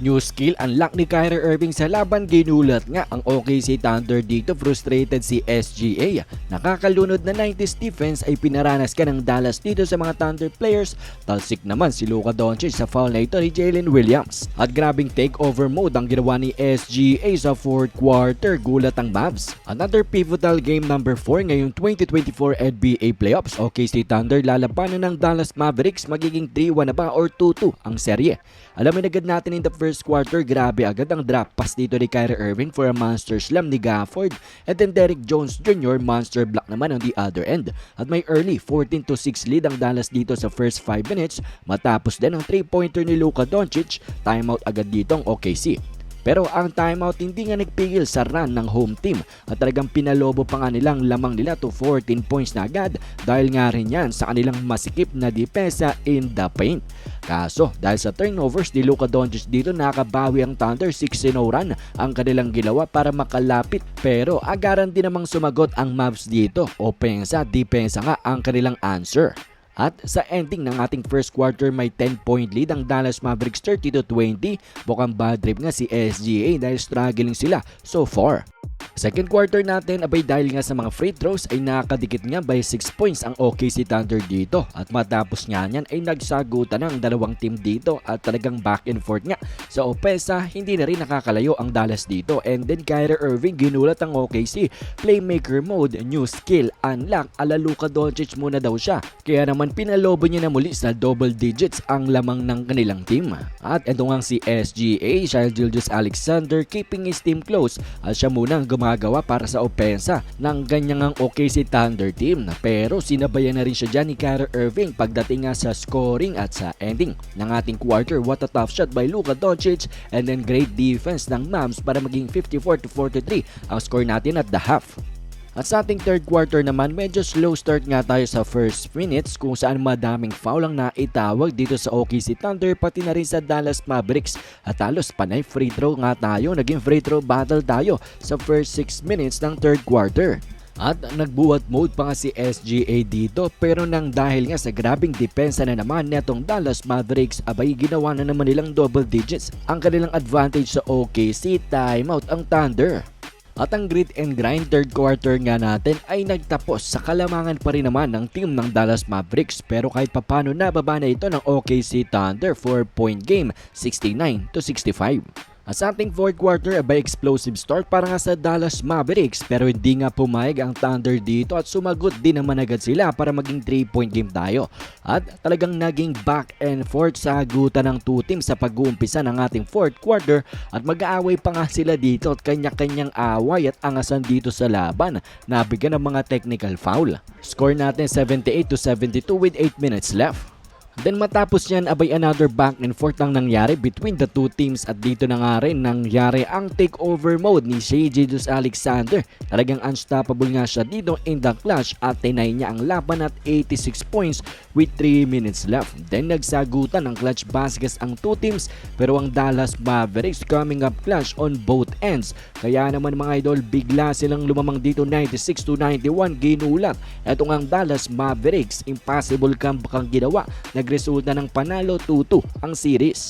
New skill unlock ni Kyrie Irving sa laban ginulat nga ang OKC Thunder dito frustrated si SGA. Nakakalunod na 90s defense ay pinaranas ka ng Dallas dito sa mga Thunder players. Talsik naman si Luka Doncic sa foul na ito ni Jalen Williams. At grabing takeover mode ang ginawa ni SGA sa fourth quarter gulat ang Mavs. Another pivotal game number 4 ngayong 2024 NBA playoffs. OKC Thunder lalabanan ng Dallas Mavericks magiging 3-1 na ba or 2-2 ang serye. Alamin agad natin in the first quarter, grabe agad ang drop pass dito ni Kyrie Irving for a monster slam ni Gafford. And then Derek Jones Jr. monster block naman on the other end. At may early 14 to 6 lead ang Dallas dito sa first 5 minutes matapos din ang 3-pointer ni Luka Doncic. Timeout agad dito ang OKC. Pero ang timeout hindi nga nagpigil sa run ng home team at talagang pinalobo pa nga nilang lamang nila to 14 points na agad dahil nga rin yan sa kanilang masikip na depensa in the paint. Kaso dahil sa turnovers ni Luka Doncic dito nakabawi ang Thunder 6-0 run ang kanilang ginawa para makalapit pero agaran din namang sumagot ang Mavs dito. Opensa, depensa nga ang kanilang answer. At sa ending ng ating first quarter may 10 point lead ang Dallas Mavericks 30 to 20. Mukhang bad trip nga si SGA dahil struggling sila so far. Second quarter natin, abay dahil nga sa mga free throws ay nakadikit nga by 6 points ang OKC Thunder dito. At matapos nga niyan ay nagsagutan ng dalawang team dito at talagang back and forth nga. Sa opesa, hindi na rin nakakalayo ang Dallas dito. And then Kyrie Irving ginulat ang OKC. Playmaker mode, new skill, unlock, ala Luka Doncic muna daw siya. Kaya naman pinalobo niya na muli sa double digits ang lamang ng kanilang team. At ito nga si SGA, Shai Gilgeous Alexander keeping his team close at siya muna ang gumagawa para sa opensa ng ganyang ang OKC Thunder team. Pero sinabayan na rin siya dyan ni Kyrie Irving pagdating nga sa scoring at sa ending ng ating quarter. What a tough shot by Luka Doncic and then great defense ng Mavs para maging 54 to 43 ang score natin at the half. At sa ating third quarter naman, medyo slow start nga tayo sa first minutes kung saan madaming foul ang naitawag dito sa OKC Thunder pati na rin sa Dallas Mavericks. At halos panay free throw nga tayo, naging free throw battle tayo sa first 6 minutes ng third quarter. At nagbuwat mode pa nga si SGA dito pero nang dahil nga sa grabing depensa na naman netong Dallas Mavericks abay ginawa na naman nilang double digits ang kanilang advantage sa OKC timeout ang Thunder. At ang grit and grind third quarter nga natin ay nagtapos sa kalamangan pa rin naman ng team ng Dallas Mavericks pero kahit papano nababa na ito ng OKC Thunder 4 point game 69 to 65. At sa ating fourth quarter, abay explosive start para nga sa Dallas Mavericks pero hindi nga pumayag ang Thunder dito at sumagot din naman agad sila para maging 3-point game tayo. At talagang naging back and forth sa agutan ng two teams sa pag-uumpisa ng ating fourth quarter at mag-aaway pa nga sila dito at kanya-kanyang away at angasan dito sa laban. Nabigyan ng mga technical foul. Score natin 78 to 72 with 8 minutes left. Then matapos yan, abay another back and forth ang nangyari between the two teams at dito na nga rin nangyari ang takeover mode ni Shea Jesus Alexander. Talagang unstoppable nga siya dito in the clash at tinay niya ang laban at 86 points with 3 minutes left. Then nagsagutan ang clutch baskets ang two teams pero ang Dallas Mavericks coming up clutch on both ends. Kaya naman mga idol, bigla silang lumamang dito 96 to 91 ginulat. Ito nga ang Dallas Mavericks, impossible comeback ang ginawa. Nagresulta ng panalo 2-2 ang series.